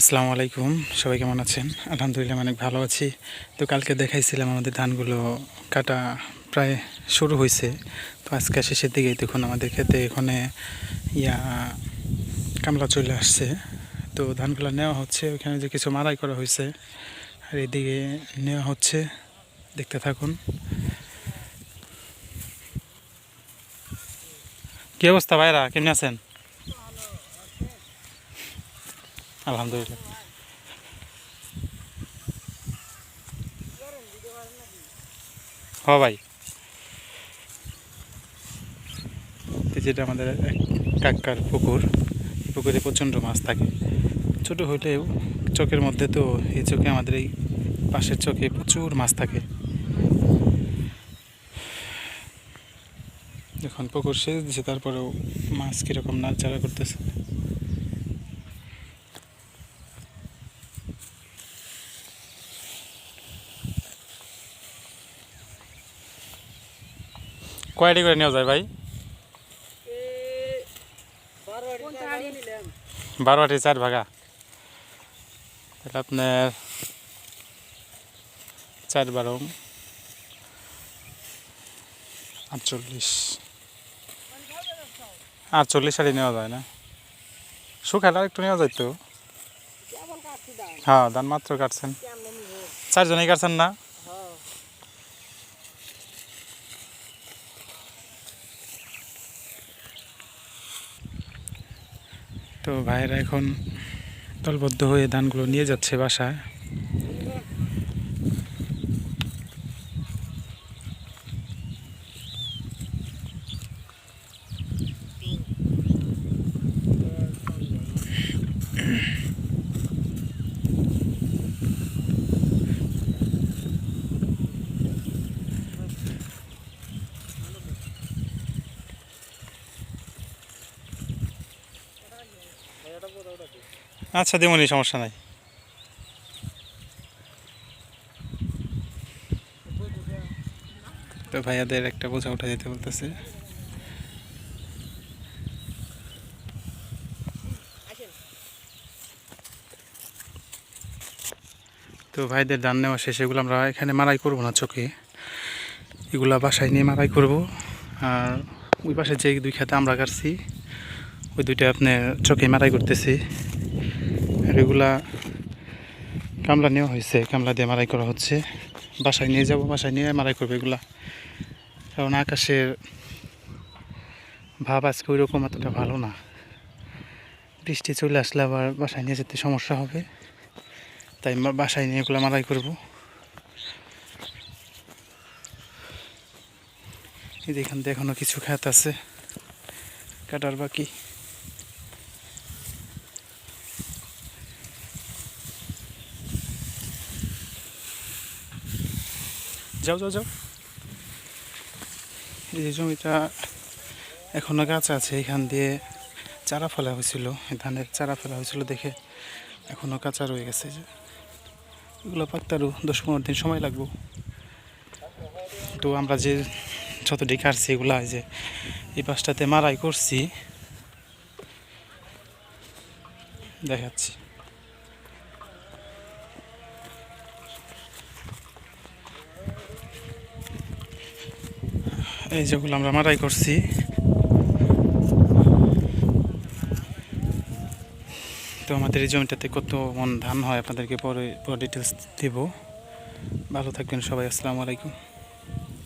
আসসালামু আলাইকুম। সবাই কেমন আছেন? আলহামদুলিল্লাহ অনেক ভালো আছি। তো কালকে দেখাইছিলাম আমাদের ধানগুলো কাটা প্রায় শুরু হয়েছে তো আজকে শেষের দিকেই দেখুন আমাদের ক্ষেতে এখানে ইয়া কামলা চলে আসছে। তো ধানগুলো নেওয়া হচ্ছে। ওখানে যে কিছু মারাই করা হয়েছে আর এদিকে নেওয়া হচ্ছে। দেখতে থাকুন। কী অবস্থা ভাইরা? কেমন আছেন? আলহামদুলিল্লাহ। হ ভাই। যেটা আমাদের কাকার পুকুর পুকুরে প্রচণ্ড মাছ থাকে। ছোট হলেও চোখের মধ্যে তো এই চোখে আমাদের এই পাশের চোখে প্রচুর মাছ থাকে। যখন পুকুর শেষ দিচ্ছে তারপরেও মাছ কীরকম নাড়াচাড়া করতেছে। কয়টি করে নেওয়া যায় ভাই? বারো আটি চার ভাগা। তাহলে আপনার চার বারো, আটচল্লিশ। আটচল্লিশ আটি নেওয়া যায় না? শুকাটা একটু নেওয়া যায় তো? হ্যাঁ ধান মাত্র কাটছেন। চারজনেই কাটছেন না? তো ভাইয়েরা এখন দলবদ্ধ হয়ে ধানগুলো নিয়ে যাচ্ছে বাসায়। আচ্ছা দেমনি, সমস্যা নাই। তো ভাইয়াদের একটা বোঝা উঠা যেতে বলতেছে। তো ভাইদের ধান নেওয়া শেষে, এগুলো আমরা এখানে মারাই করব না চোখে। এগুলা বাসায় নিয়ে মারাই করব। আর ওই পাশে যে দুই খেতে আমরা কাটছি। ওই দুইটা আপনার চোখে মারাই করতেছি এগুলা কামলা নেওয়া হয়েছে, কামলা দিয়ে মারাই করা হচ্ছে। বাসায় নিয়ে যাব, বাসায় নিয়ে মারাই করবে এগুলা। কারণ আকাশের ভাব আজকে ওই রকম এতটা ভালো না। বৃষ্টি চলে আসলে আবার বাসায় নিয়ে যেতে সমস্যা হবে। তাই বাসায় নিয়ে এগুলো মারাই করব। এখান থেকে এখনও কিছু খাত আছে। কাটার বাকি। যাও যাও যাও। এই যে জমিটা এখনও গাছ আছে, এখান দিয়ে চারা ফেলা হয়েছিল ধানের চারা ফেলা হয়েছিল দেখে এখনও কাঁচা রয়ে গেছে যে। এগুলো পাকতে আরও দশ পনেরো দিন সময় লাগবো। তো আমরা যে যতটি কাটছি এগুলা, এই যে এই পাশটাতে মারাই করছি। দেখাচ্ছি। এই যেগুলো আমরা মারাই করছি। তো আমাদের এই জমিটাতে কত মন ধান হয় আপনাদেরকে পরে পরে ডিটেলস দেব। ভালো থাকবেন সবাই, আসসালামু আলাইকুম।